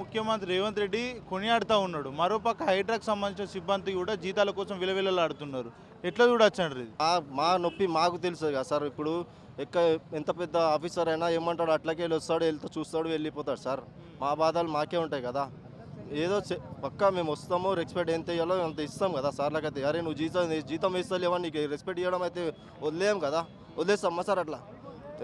ముఖ్యమంత్రి రేవంత్ రెడ్డి కొనియాడుతూ ఉన్నాడు. మరోపక్క హైడ్రాక్ సంబంధించిన సిబ్బంది కూడా జీతాల కోసం విలవిలలాడుతున్నారు. ఎట్లా చూడొచ్చండి మా నొప్పి మాకు తెలుసు కదా సార్. ఇప్పుడు ఎక్క ఎంత పెద్ద ఆఫీసర్ అయినా ఏమంటాడు అట్లకే వెళ్ళి వస్తాడు వెళ్తూ చూస్తాడు వెళ్ళిపోతాడు సార్. మా బాధలు మాకే ఉంటాయి కదా. ఏదో పక్కా మేము వస్తాము రెస్పెక్ట్ ఎంత ఇవ్వాలో అంత ఇస్తాం కదా సార్లకైతే అయితే అరే నువ్వు జీతం జీతం ఇస్తలేవా నీకు? రెస్పెక్ట్ ఇవ్వడం అయితే వదిలేం కదా. వదిలేస్తామా సార్ అట్లా?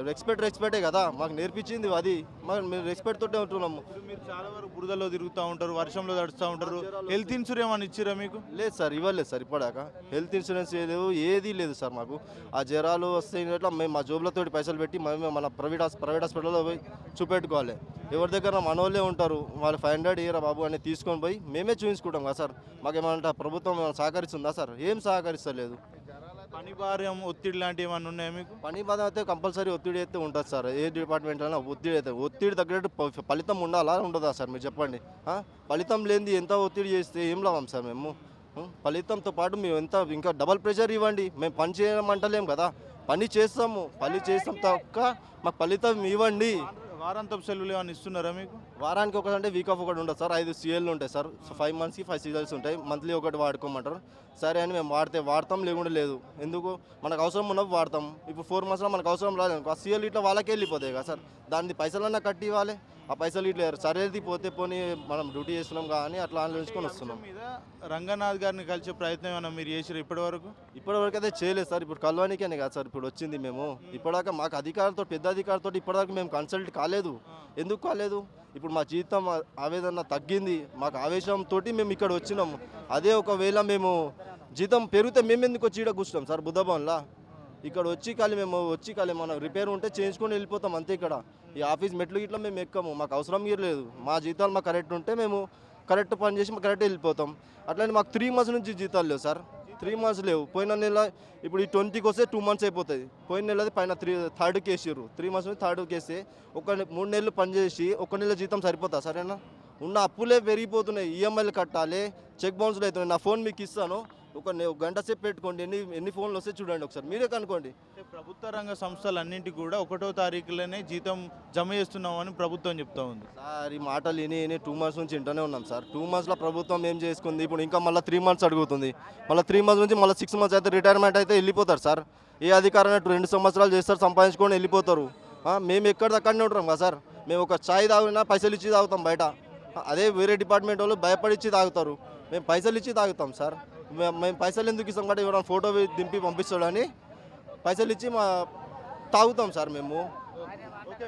రెస్పెక్ట్ రెస్పెక్టే కదా. మాకు నేర్పించింది అది. మరి మేము రెస్పెక్ట్ తోటే ఉంటున్నాము. మీరు చాలా వరకు బురదలో తిరుగుతూ ఉంటారు వర్షంలో తడుస్తూ ఉంటారు. హెల్త్ ఇన్సూరెన్స్ ఏమైనా ఇచ్చిరా మీకు? లేదు సార్ ఇవ్వలేదు సార్ ఇప్పటిదాకా. హెల్త్ ఇన్సూరెన్స్ లేదు ఏది లేదు సార్ మాకు. ఆ జ్వరాలు వస్తే ఇట్లా మేము మా జోబులతో పైసలు పెట్టి మేము మన ప్రైవేట్ ప్రైవేట్ హాస్పిటల్లో పోయి చూపెట్టుకోవాలి. ఎవరి దగ్గర మనోళ్ళే ఉంటారు. వాళ్ళు ఫైవ్ హండ్రెడ్ ఇయరా బాబు అని తీసుకొని పోయి మేమే చూపించుకుంటాం కదా సార్. మాకేమంటే ప్రభుత్వం ఏమైనా సహకరిస్తుందా సార్? ఏం సహకరిస్తలేదు. పని భార్యం ఒత్తిడి లాంటివి ఏమైనా ఉన్నాయా మీకు? పని భారం అయితే కంపల్సరీ ఒత్తిడి అయితే ఉంటుంది సార్. ఏ డిపార్ట్మెంట్ అయినా ఒత్తిడి అయితే ఒత్తిడి తగ్గట్టు ఫలితం ఉండాలా? ఉండదా సార్ మీరు చెప్పండి. ఆ? ఫలితం లేనిది ఎంత ఒత్తిడి చేస్తే ఏం లాభం సార్ మేము? ఉం? ఫలితంతో పాటు మేము ఎంత ఇంకా డబల్ ప్రెషర్ ఇవ్వండి. మేము పని చేయమంటలేం కదా. పని చేస్తాము. పని చేస్తాం తక్క మాకు ఫలితం ఇవ్వండి. వారాంతపు సెలవులు ఏమైనా ఇస్తున్నారా మీకు? వారానికి ఒకటి అంటే వీక్ ఆఫ్ ఒకటి ఉంటుంది సార్. ఐదు సీఎల్లు ఉంటాయి సార్. ఫైవ్ మంత్స్కి ఫైవ్ సీజన్స్ ఉంటాయి. మంత్లీ ఒకటి వాడుకోమంటారు. సరే అని మేము వాడితే వాడతాం లేకుండా లేదు. ఎందుకు? మనకు అవసరం ఉన్నప్పుడు వాడతాం. ఇప్పుడు ఫోర్ మంత్స్లో మనకు అవసరం రాలేదు ఆ సీఎల్ ఇట్లా వాళ్ళకే వెళ్ళిపోతాయి కదా సార్. దాన్ని పైసలన్నా కట్టి ఇవ్వాలి. ఆ పైసలు ఇట్లా సరేది పోతే పోనీ మనం డ్యూటీ చేస్తున్నాం కానీ అట్లా ఆలోచించుకొని వస్తున్నాం. మీద రంగనాథ్ గారిని కలిసే ప్రయత్నం ఏమైనా మీరు చేసారు ఇప్పటి వరకు ఇప్పటివరకు అయితే చేయలేదు సార్. ఇప్పుడు కలవానికేనే కదా సార్. ఇప్పుడు వచ్చింది మేము. ఇప్పటిదాకా మాకు అధికారులతో పెద్ద అధికారులతో ఇప్పటిదాకా మేము కన్సల్ట్ కాలేదు. ఎందుకు కాలేదు? ఇప్పుడు మా జీతం ఆ- ఆవేదన తగ్గింది. మాకు ఆవేశంతో మేము ఇక్కడ వచ్చినాము అదే ఒకవేళ మేము జీతం పెరిగితే మేము ఎందుకు వచ్చి ఇక్కడ కూర్చున్నాం సార్? బుద్ధభవన్లా. ఇక్కడ వచ్చి ఖాళీ మేము వచ్చి ఖాళీ మనం రిపేర్ ఉంటే చేయించుకొని వెళ్ళిపోతాం అంతే ఇక్కడ. ఈ ఆఫీస్ మెట్లు ఇట్లా మేము ఎక్కము మాకు అవసరం లేదు. మా జీతాలు మాకు కరెక్ట్ ఉంటే మేము కరెక్ట్ పని చేసి మాకు కరెక్ట్ వెళ్ళిపోతాం. అట్లనే మాకు త్రీ మంత్స్ నుంచి జీతాలు లేవు సార్. త్రీ మంత్స్ లేవు. పోయిన నెల ఇప్పుడు ఈ ట్వంటీకి వస్తే టూ మంత్స్ అయిపోతుంది. పోయిన నెలది పైన త్రీ థర్డ్కి వేసిర్రు. త్రీ మంత్స్ నుంచి థర్డ్కి వేస్తే ఒక మూడు నెలలు పనిచేసి ఒక నెల జీతం సరిపోతా సరేనా? ఉన్న అప్పులే పెరిగిపోతున్నాయి. ఈఎంఐలు కట్టాలి చెక్ బౌన్స్లు అవుతున్నాయి. నా ఫోన్ మీకు ఇస్తాను. ఒక గంట సేపు పెట్టుకోండి. ఎన్ని ఎన్ని ఫోన్లు వస్తే చూడండి ఒకసారి. మీరే కనుకోండి ప్రభుత్వ రంగ సంస్థలన్నింటికి కూడా ఒకటో తారీఖులోనే జీతం జమ చేస్తున్నామని ప్రభుత్వం చెప్తా ఉంది. సార్ ఈ మాటలు విని విని టూ మంత్స్ నుంచి ఇంటనే ఉన్నాం సార్. టూ మంత్స్లో ప్రభుత్వం ఏం చేసుకుంది? ఇప్పుడు ఇంకా మళ్ళీ త్రీ మంత్స్ అడుగుతుంది. మళ్ళీ త్రీ మంత్స్ నుంచి మళ్ళీ సిక్స్ మంత్స్ అయితే రిటైర్మెంట్ అయితే వెళ్ళిపోతారు సార్. ఏ అధికారం రెండు సంవత్సరాలు చేస్తారు సంపాదించుకొని వెళ్ళిపోతారు. మేము ఎక్కడిదక్కడనే ఉంటాం కదా సార్. మేము ఒక ఛాయ్ తాగినా పైసలు ఇచ్చి తాగుతాం బయట. అదే వేరే డిపార్ట్మెంట్ వాళ్ళు భయపడి ఇచ్చి తాగుతారు. మేము పైసలు ఇచ్చి తాగుతాం సార్. మేము పైసలు ఎందుకు ఇస్తాం కాబట్టి ఎవరైనా ఫోటో దింపి పంపిస్తాడని పైసలు ఇచ్చి మా తాగుతాం సార్ మేము. ఓకే